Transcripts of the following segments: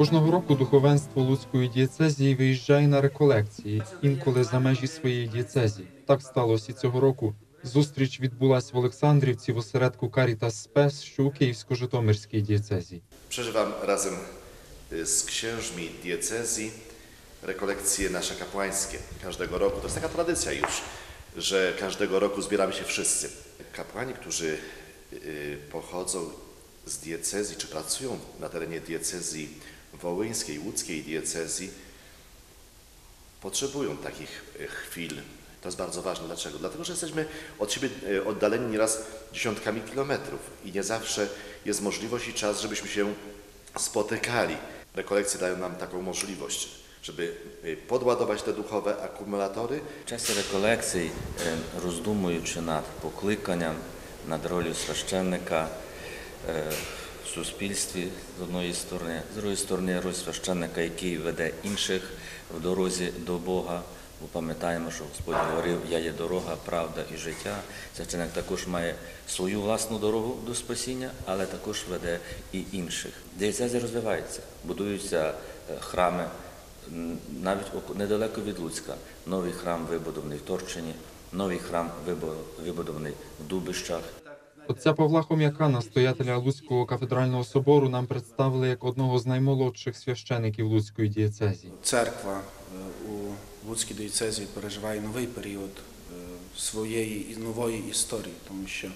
Кожного року духовенство Луцької дієцезії виїжджає на реколекції, інколи за межі своєї дієцезії. Так сталося і цього року. Зустріч відбулась в Олександрівці в осередку Карітас Спес, що у Київсько-Житомирській дієцезії. Przeżywam razem y, z księżmi diecezji rekolekcje nasze kapłańskie każdego roku. To jest taka tradycja już, że każdego roku zbieramy się wszyscy. Kapłani, którzy y, pochodzą z diecezji, czy pracują na terenie diecezji wołyńskiej, łódzkiej diecezji, potrzebują takich y, chwil. To jest bardzo ważne. Dlaczego? Dlatego, że jesteśmy od siebie y, oddaleni nieraz dziesiątkami kilometrów i nie zawsze jest możliwość i czas, żebyśmy się spotykali. Rekolekcje dają nam taką możliwość, żeby y, podładować te duchowe akumulatory, В часі реколекцій, е, роздумуючи над покликанням, над ролью священника е, суспільстві з одної сторони, з другої сторони, роль священника, який веде інших в дорозі до Бога. Бо пам'ятаємо, що Господь говорив, я є дорога, правда і життя. Священник також має свою власну дорогу до спасіння, але також веде і інших. Дієцезія розвивається, будуються е, храми, навіть недалеко від Луцька. Новий храм вибудований в Торчині, новий храм вибудований в Дубищах. Отця Павла Хом'яка, настоятеля Луцького кафедрального собору, нам представили як одного з наймолодших священиків Луцької дієцезії. Церква е, у Луцькій диецезії переживає новий період е, своєї нової історії, тому що е,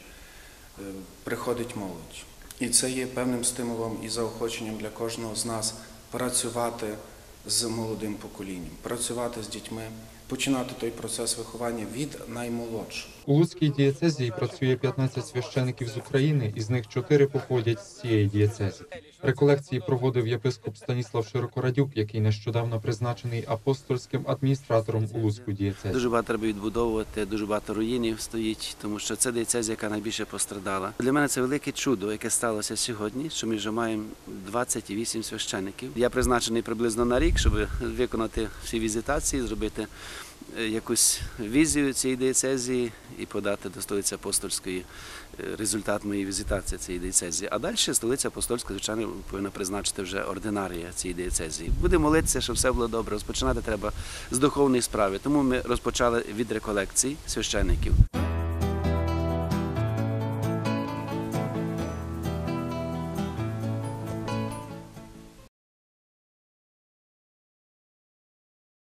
приходить молодь. І це є певним стимулом і заохоченням для кожного з нас працювати з молодим поколінням, працювати з дітьми, починати той процес виховання від наймолодшого. У Луцькій дієцезії працює 15 священиків з України, із них 4 походять з цієї дієцезії. Реколекції проводив єпископ Станіслав Широкорадюк, який нещодавно призначений апостольським адміністратором у Луцьку дієцезії. Дуже багато треба відбудовувати, дуже багато руїнів стоїть, тому що це диецезія, яка найбільше пострадала. Для мене це велике чудо, яке сталося сьогодні, що ми вже маємо 28 священиків. Я призначений приблизно на рік, щоб виконати всі візитації, зробити якусь візію цієї диєцезії і подати до столиці апостольської е, результат моєї візитації цієї диецезії. А далі столиця апостольська, звичайно, повинна призначити вже ординарія цієї дієцезії. Буде молитися, щоб все було добре. Розпочинати треба з духовної справи. Тому ми розпочали від реколекцій священників.